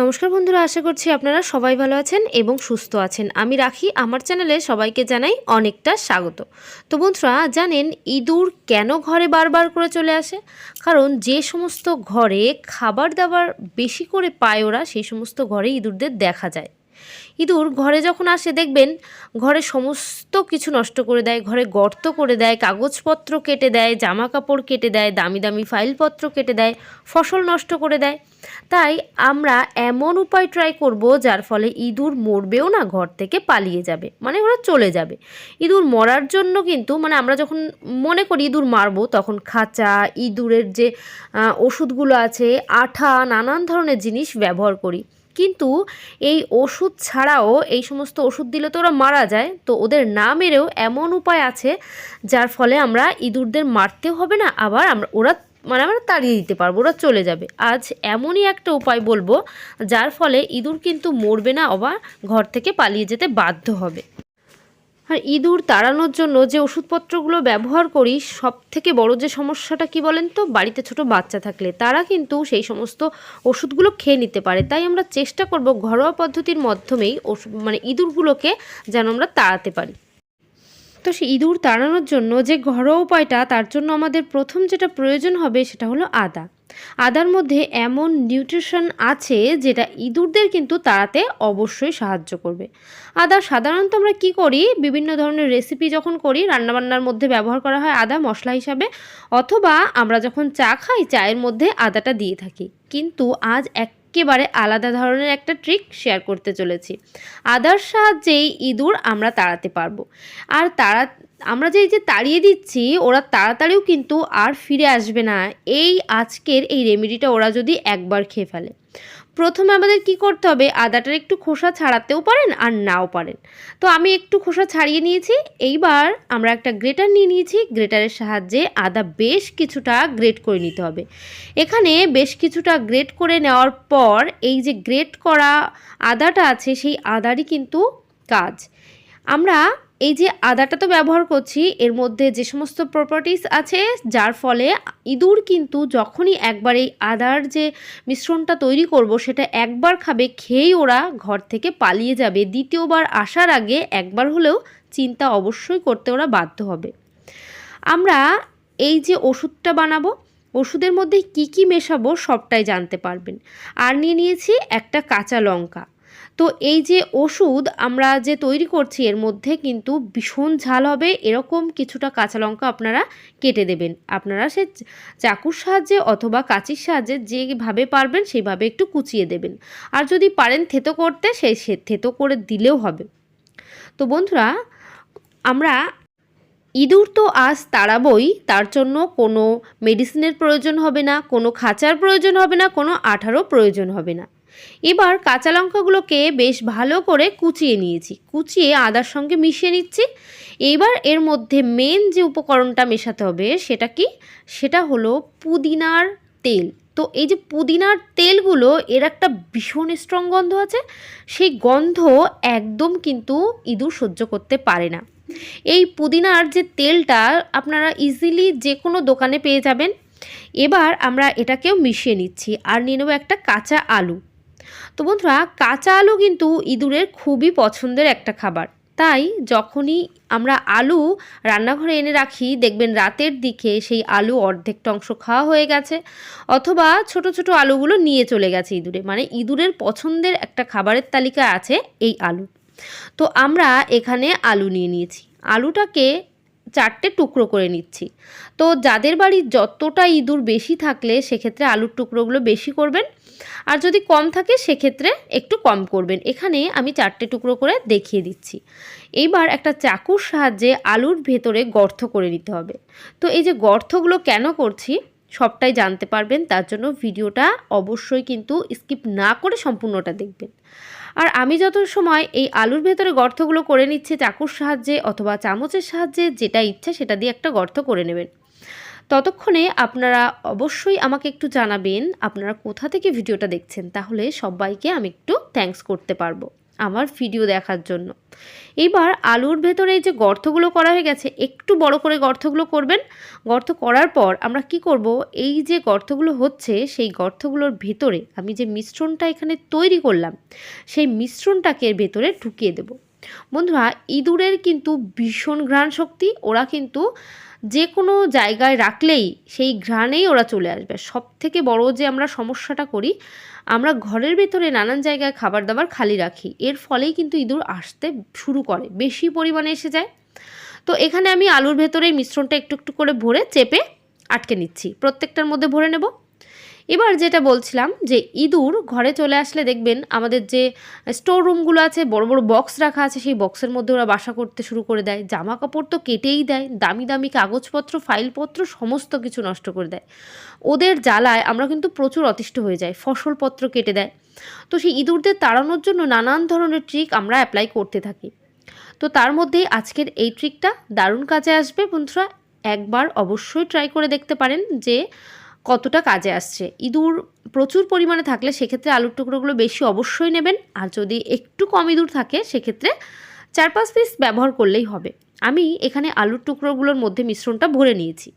নমস্কার বন্ধুরা, আশা করছি আপনারা সবাই ভালো আছেন এবং সুস্থ আছেন। আমি রাখি, আমার চ্যানেলে সবাইকে জানাই অনেকটা স্বাগত। তো বন্ধুরা, জানেন ইঁদুর কেন ঘরে বারবার করে চলে আসে? কারণ যে সমস্ত ঘরে খাবার দাবার বেশি করে পায় ওরা, সেই সমস্ত ঘরে ইঁদুরদের দেখা যায়। ইঁদুর ঘরে যখন আসে, দেখবেন ঘরে সমস্ত কিছু নষ্ট করে দেয়। ঘরে গর্ত করে দেয়, কাগজপত্র কেটে দেয় জামা কাপড় কেটে দেয়, দামি দামি ফাইলপত্র কেটে দেয়, ফসল নষ্ট করে দেয়। তাই আমরা এমন উপায় ট্রাই করব, যার ফলে ইঁদুর মরবেও না, ঘর থেকে পালিয়ে যাবে মানে ওরা চলে যাবে। ইঁদুর মরার জন্য কিন্তু মানে আমরা যখন মনে করি ইঁদুর মারবো, তখন খাঁচা, ইঁদুরের যে ওষুধগুলো আছে, আঠা, নানান ধরনের জিনিস ব্যবহার করি। কিন্তু এই ওষুধ ছাড়াও এই সমস্ত ওষুধ দিলে তো ওরা মারা যায়, তো ওদের না মেরেও এমন উপায় আছে যার ফলে আমরা ইঁদুরদের মারতেও হবে না, আবার আমরা, ওরা মানে আমরা তাড়িয়ে দিতে পারব, ওরা চলে যাবে। আজ এমনই একটা উপায় বলব, যার ফলে ইঁদুর কিন্তু মরবে না, আবার ঘর থেকে পালিয়ে যেতে বাধ্য হবে। আর ইঁদুর তাড়ানোর জন্য যে ওষুধপত্রগুলো ব্যবহার করি সব থেকে বড় যে সমস্যাটা কি বলেন তো? বাড়িতে ছোট বাচ্চা থাকলে তারা কিন্তু সেই সমস্ত ওষুধগুলো খেয়ে নিতে পারে। তাই আমরা চেষ্টা করব ঘরোয়া পদ্ধতির মাধ্যমেই ওষুধ মানে ইঁদুরগুলোকে যেন আমরা তাড়াতে পারি। তো সেই ইঁদুর তাড়ানোর জন্য যে ঘরোয়া উপায়টা, তার জন্য আমাদের প্রথম যেটা প্রয়োজন হবে সেটা হলো আদা। আদার মধ্যে এমন নিউট্রিশন আছে যেটা ইঁদুরদের কিন্তু তাড়াতে অবশ্যই সাহায্য করবে। আদা, সাধারণত আমরা কি করি? বিভিন্ন ধরনের রেসিপি যখন করি, রান্নাবান্নার মধ্যে ব্যবহার করা হয় আদা মশলা হিসাবে, অথবা আমরা যখন চা খাই, চায়ের মধ্যে আদাটা দিয়ে থাকি। কিন্তু আজ একেবারে আলাদা ধরনের একটা ট্রিক শেয়ার করতে চলেছি। আদার সাহায্যেই ইঁদুর আমরা তাড়াতে পারব। আর তাড়া, আমরা যে এই যে তাড়িয়ে দিচ্ছি, ওরা তাড়াতাড়িও কিন্তু আর ফিরে আসবে না। এই আজকের এই রেমেডিটা ওরা যদি একবার খেয়ে ফেলে। প্রথমে আমাদের কি করতে হবে? আদাটার একটু খোসা ছাড়াতেও পারেন আর নাও পারেন। তো আমি একটু খোসা ছাড়িয়ে নিয়েছি। এইবার আমরা একটা গ্রেটার নিয়ে নিয়েছি। গ্রেটারের সাহায্যে আদা বেশ কিছুটা গ্রেট করে নিতে হবে। এখানে বেশ কিছুটা গ্রেট করে নেওয়ার পর এই যে গ্রেট করা আদাটা আছে, সেই আদারই কিন্তু কাজ। আমরা এই যে আদাটা তো ব্যবহার করছি, এর মধ্যে যে সমস্ত প্রপার্টিস আছে, যার ফলে ইঁদুর কিন্তু যখনই একবার এই আদার যে মিশ্রণটা তৈরি করব, সেটা একবার খাবে, খেয়েই ওরা ঘর থেকে পালিয়ে যাবে। দ্বিতীয়বার আসার আগে একবার হলেও চিন্তা অবশ্যই করতে ওরা বাধ্য হবে। আমরা এই যে ওষুধটা বানাবো, ওষুধের মধ্যে কি কি মেশাবো সবটাই জানতে পারবেন। আর নিয়ে নিয়েছি একটা কাঁচা লঙ্কা। তো এই যে ওষুধ আমরা যে তৈরি করছি এর মধ্যে কিন্তু ভীষণ ঝাল হবে, এরকম কিছুটা কাঁচা লঙ্কা আপনারা কেটে দেবেন। আপনারা সে চাকুর সাহায্যে অথবা কাঁচির সাহায্যে যেভাবে পারবেন সেইভাবে একটু কুচিয়ে দেবেন। আর যদি পারেন থেতো করতে সেই থেতো করে দিলেও হবে। তো বন্ধুরা, আমরা ইঁদুর তো আজ তাড়াবই, তার জন্য কোনো মেডিসিনের প্রয়োজন হবে না, কোনো খাঁচার প্রয়োজন হবে না, কোনো আঠারও প্রয়োজন হবে না। এবার কাঁচা লঙ্কাগুলোকে বেশ ভালো করে কুচিয়ে নিয়েছি। কুচিয়ে আদার সঙ্গে মিশিয়ে নিচ্ছি। এইবার এর মধ্যে মেন যে উপকরণটা মেশাতে হবে সেটা কি? সেটা হলো পুদিনার তেল। তো এই যে পুদিনার তেলগুলো, এর একটা ভীষণ স্ট্রং গন্ধ আছে। সেই গন্ধ একদম কিন্তু ইঁদুর সহ্য করতে পারে না। এই পুদিনার যে তেলটা আপনারা ইজিলি যে কোনো দোকানে পেয়ে যাবেন। এবার আমরা এটাকেও মিশিয়ে নিচ্ছি। আর নিয়ে নেব একটা কাঁচা আলু। তো বন্ধুরা, কাঁচা আলু কিন্তু ইঁদুরের খুবই পছন্দের একটা খাবার। তাই যখনই আমরা আলু রান্নাঘরে এনে রাখি, দেখবেন রাতের দিকে সেই আলু অর্ধেকটা অংশ খাওয়া হয়ে গেছে, অথবা ছোট ছোট আলুগুলো নিয়ে চলে গেছে ইঁদুরে। মানে ইঁদুরের পছন্দের একটা খাবারের তালিকা আছে এই আলু। তো আমরা এখানে আলু নিয়ে নিয়েছি। আলুটাকে চারটে টুকরো করে নিচ্ছি। তো যাদের বাড়ি যতটা ইঁদুর বেশি থাকলে, সেক্ষেত্রে আলুর টুকরোগুলো বেশি করবেন। আর যদি কম থাকে, সেক্ষেত্রে একটু কম করবেন। এখানে আমি চারটে টুকরো করে দেখিয়ে দিচ্ছি। এইবার একটা চাকুর সাহায্যে আলুর ভেতরে গর্ত করে নিতে হবে। তো এই যে গর্তগুলো কেন করছি, সবটাই জানতে পারবেন। তার জন্য ভিডিওটা অবশ্যই কিন্তু স্কিপ না করে সম্পূর্ণটা দেখবেন। আর আমি যত সময় এই আলুর ভেতরে গর্তগুলো করে নিচ্ছি, চাকুর সাহায্যে অথবা চামচের সাহায্যে যেটা ইচ্ছা সেটা দিয়ে একটা গর্ত করে নেবেন। ততক্ষণে আপনারা অবশ্যই আমাকে একটু জানাবেন আপনারা কোথা থেকে ভিডিওটা দেখছেন, তাহলে সবাইকে আমি একটু থ্যাঙ্কস করতে পারব আমার ভিডিও দেখার জন্য। এবার আলুর ভেতরে যে গর্তগুলো করা হয়ে গেছে, একটু বড় করে গর্তগুলো করবেন। গর্ত করার পর আমরা কি করব, এই যে গর্তগুলো হচ্ছে, সেই গর্তগুলোর ভেতরে আমি যে মিশ্রণটা এখানে তৈরি করলাম, সেই মিশ্রণটাকে ভেতরে ঢুকিয়ে দেব। বন্ধুরা, ইঁদুরের কিন্তু ভীষণ ঘ্রাণ শক্তি, ওরা কিন্তু যে কোনো জায়গায় রাখলেই সেই ঘ্রাণেই ওরা চলে আসবে। সব থেকে বড় যে আমরা সমস্যাটা করি, আমরা ঘরের ভেতরে নানান জায়গায় খাবার দাবার খালি রাখি। এর ফলেই কিন্তু ইঁদুর আসতে শুরু করে, বেশি পরিমাণে এসে যায়। তো এখানে আমি আলুর ভেতরে মিশ্রণটা একটু একটু করে ভরে চেপে আটকে নিচ্ছি। প্রত্যেকটার মধ্যে ভরে নেব। এবার যেটা বলছিলাম যে ইঁদুর ঘরে চলে আসলে দেখবেন আমাদের যে স্টোর রুমগুলো আছে, বড় বড় বক্স রাখা আছে, সেই বক্সের মধ্যে ওরা বাসা করতে শুরু করে দেয়। জামা কাপড় তো কেটেই দেয়, দামি দামি কাগজপত্র ফাইলপত্র সমস্ত কিছু নষ্ট করে দেয়। ওদের জ্বালায় আমরা কিন্তু প্রচুর অতিষ্ঠ হয়ে যাই, ফসলপত্র কেটে দেয়। তো সেই ইঁদুরদের তাড়ানোর জন্য নানান ধরনের ট্রিক আমরা অ্যাপ্লাই করতে থাকি। তো তার মধ্যেই আজকের এই ট্রিকটা দারুণ কাজে আসবে বন্ধুরা। একবার অবশ্যই ট্রাই করে দেখতে পারেন যে কতটা কাজে আসছে। ইঁদুর প্রচুর পরিমাণে থাকলে সেক্ষেত্রে আলুর টুকরোগুলো বেশি অবশ্যই নেবেন। আর যদি একটু কম ইঁদুর থাকে, সেক্ষেত্রে চার পাঁচ পিস ব্যবহার করলেই হবে। আমি এখানে আলুর টুকরোগুলোর মধ্যে মিশ্রণটা ভরে নিয়েছি।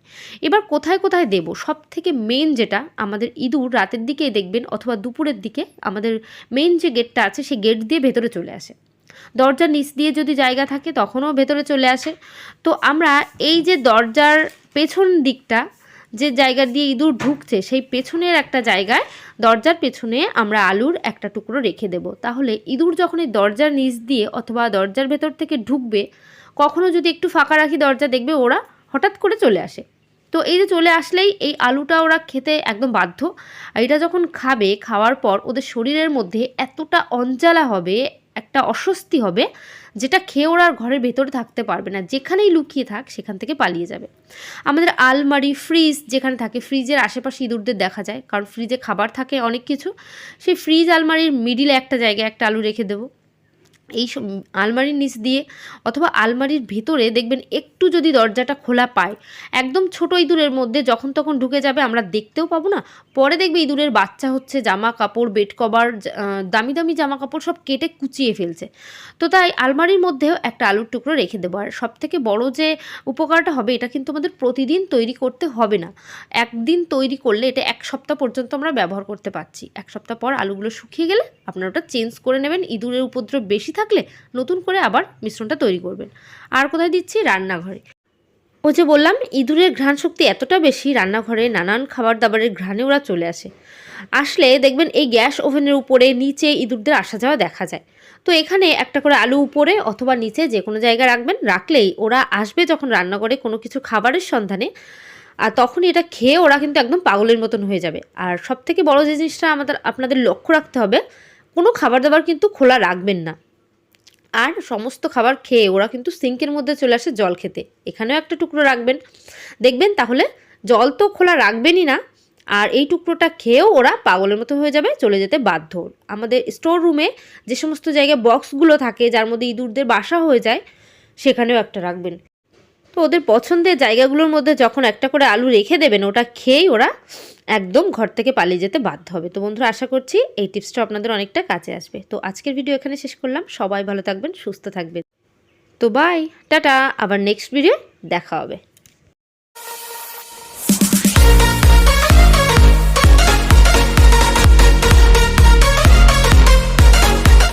এবার কোথায় কোথায় দেব? সব থেকে মেন যেটা আমাদের ইঁদুর রাতের দিকেই দেখবেন অথবা দুপুরের দিকে আমাদের মেন যে গেটটা আছে, সেই গেট দিয়ে ভেতরে চলে আসে। দরজার নিচ দিয়ে যদি জায়গা থাকে, তখনও ভেতরে চলে আসে। তো আমরা এই যে দরজার পেছন দিকটা যে জায়গা দিয়ে ইঁদুর ঢুকছে, সেই পেছনের একটা জায়গায়, দরজার পেছনে আমরা আলুর একটা টুকরো রেখে দেব। তাহলে ইঁদুর যখন এই দরজার নিচ দিয়ে অথবা দরজার ভেতর থেকে ঢুকবে, কখনো যদি একটু ফাঁকা রাখি দরজা, দেখবে ওরা হঠাৎ করে চলে আসে। তো এই যে চলে আসলেই এই আলুটা ওরা খেতে একদম বাধ্য। আর এটা যখন খাবে, খাওয়ার পর ওদের শরীরের মধ্যে এতটা অঞ্জালা হবে একটা অস্বস্তি হবে যেটা খেয়ে ওরা আর ঘরের ভেতরে থাকতে পারবে না। যেখানেই লুকিয়ে থাক, সেখান থেকে পালিয়ে যাবে। আমাদের আলমারি, ফ্রিজ যেখানে থাকে, ফ্রিজের আশেপাশে ইঁদুরদের দেখা যায়। কারণ ফ্রিজে খাবার থাকে অনেক কিছু। সেই ফ্রিজ আলমারির মিডিলে একটা জায়গায় একটা আলু রেখে দেবো। এই আলমারির নিচ দিয়ে অথবা আলমারির ভেতরে দেখবেন একটু যদি দরজাটা খোলা পায়, একদম ছোট ইঁদুরের মধ্যে যখন তখন ঢুকে যাবে আমরা দেখতেও পাবো না। পরে দেখবে ইঁদুরের বাচ্চা হচ্ছে জামা কাপড়, বেড কভার দামি দামি জামা কাপড় সব কেটে কুচিয়ে ফেলছে। তো তাই আলমারির মধ্যেও একটা আলুর টুকরো রেখে দেবো। আর সব থেকে বড় যে উপকারটা হবে এটা কিন্তু আমাদের প্রতিদিন তৈরি করতে হবে না। একদিন তৈরি করলে এটা এক সপ্তাহ পর্যন্ত আমরা ব্যবহার করতে পারছি। এক সপ্তাহ পর আলুগুলো শুকিয়ে গেলে আপনারা ওটা চেঞ্জ করে নেবেন। ইঁদুরের উপদ্রব বেশি থাকলে নতুন করে আবার মিশ্রণটা তৈরি করবেন। আর কোথায় দিচ্ছি? রান্নাঘরে। ও যে বললাম, ইঁদুরের ঘ্রাণ শক্তি এতটা বেশি রান্নাঘরে নানান খাবার দাবারের ঘ্রাণে ওরা চলে আসে। আসলে দেখবেন এই গ্যাস ওভেনের উপরে নিচে ইঁদুরদের আসা যাওয়া দেখা যায়। তো এখানে একটা করে আলু উপরে অথবা নিচে যে কোনো জায়গায় রাখবেন, রাখলেই ওরা আসবে যখন রান্না করে কোনো কিছু খাবারের সন্ধানে, আর তখনই এটা খেয়ে ওরা কিন্তু একদম পাগলের মতন হয়ে যাবে। আর সব থেকে বড়ো যে জিনিসটা আমাদের, আপনাদের লক্ষ্য রাখতে হবে, কোনো খাবার দাবার কিন্তু খোলা রাখবেন না। আর সমস্ত খাবার খেয়ে ওরা কিন্তু সিঙ্কের মধ্যে চলে আসে জল খেতে। এখানেও একটা টুকরো রাখবেন। দেখবেন তাহলে জল তো খোলা রাখবেনই না, আর এই টুকরোটা খেয়েও ওরা পাগলের মতো হয়ে যাবে, চলে যেতে বাধ্য। আমাদের স্টোর রুমে যে সমস্ত জায়গায় বক্সগুলো থাকে, যার মধ্যে ইঁদুরদের বাসা হয়ে যায়, সেখানেও একটা রাখবেন। তো ওদের পছন্দের জায়গাগুলোর মধ্যে যখন একটা করে আলু রেখে দেবেন, ওটা খেয়েই ওরা একদম ঘর থেকে পালিয়ে যেতে বাধ্য হবে। তো বন্ধুরা, আশা করছি এই টিপসটা আপনাদের অনেকটা কাছে আসবে। তো আজকের ভিডিও এখানে শেষ করলাম। সবাই ভালো থাকবেন, সুস্থ থাকবেন। তো বাই টাটা, আবার নেক্সট ভিডিও দেখা হবে।